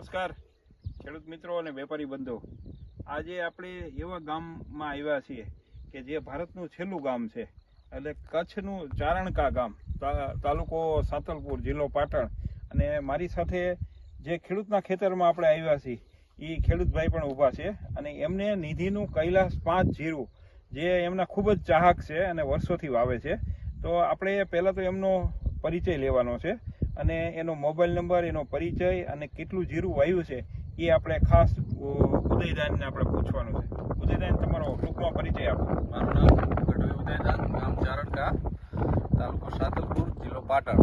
નમસ્કાર, ખેડૂત મિત્રો અને વેપારી બંધુ. આજે આપણે એવા ગામમાં આવ્યા છીએ કે જે ભારતનું છેલ્લું ગામ છે, એટલે કચ્છનું ચારણકા ગામ તાલુકો સાતલપુર, જિલ્લો પાટણ. અને મારી સાથે જે ખેડૂતના ખેતરમાં આપણે આવ્યા છીએ, એ ખેડૂતભાઈ પણ ઊભા છે. અને એમને નિધિનું કૈલાસ પાંચ જીરું, જે એમના ખૂબ જ ચાહક છે અને વર્ષોથી વાવે છે. તો આપણે પહેલાં તો એમનો પરિચય લેવાનો છે. અને એનો મોબાઈલ નંબર એનો પરિચય અને કેટલું જીરું વાવ્યું છે એ આપણે ખાસ ઉદયદાનને આપણે પૂછવાનું છે. ઉદયદાન તમારો ટૂંકમાં પરિચય આપો. મારું નામ ગઢવી ઉદયદાન ગામ ચારણકા તાલુકો સાતલપુર જિલ્લો પાટણ.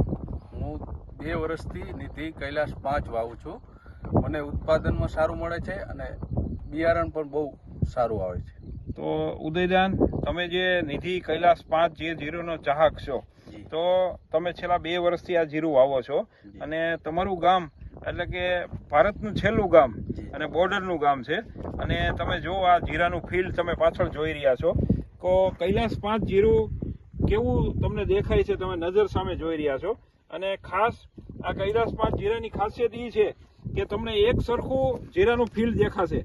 હું બે વર્ષથી નિધિ કૈલાસ પાંચ વાવું છું. મને ઉત્પાદનમાં સારું મળે છે અને બિયારણ પણ બહુ સારું આવે છે. તો ઉદયદાન તમે જે નિધિ કૈલાસ પાંચ જે જીરોનો ચાહક છો. તો તમે છેલ્લા બે વર્ષથી આ જીરું વાવો છો. અને તમારું ગામ એટલે કે ભારતનું છેલ્લું ગામ અને બોર્ડરનું ગામ છે. અને તમે જો આ જીરાનું ફિલ્ડ તમે પાછળ જોઈ રહ્યા છો. તો કૈલાસ પાંચ જીરું કેવું તમને દેખાય છે તમે નજર સામે જોઈ રહ્યા છો. અને ખાસ આ કૈલાસ પાંચ જીરાની ખાસિયત એ છે કે તમને એક સરખું જીરાનું ફિલ્ડ દેખાશે.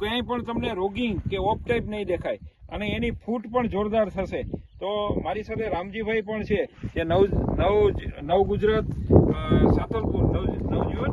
ક્યાંય પણ તમને રોગિંગ કે ઓફ ટાઈપ નહીં દેખાય. અને એની ફૂટ પણ જોરદાર થશે. તો મારી સાથે રામજીભાઈ પણ છે જે નવ નવ નવ ગુજરાત સાતલપુર નવ નવજીવન?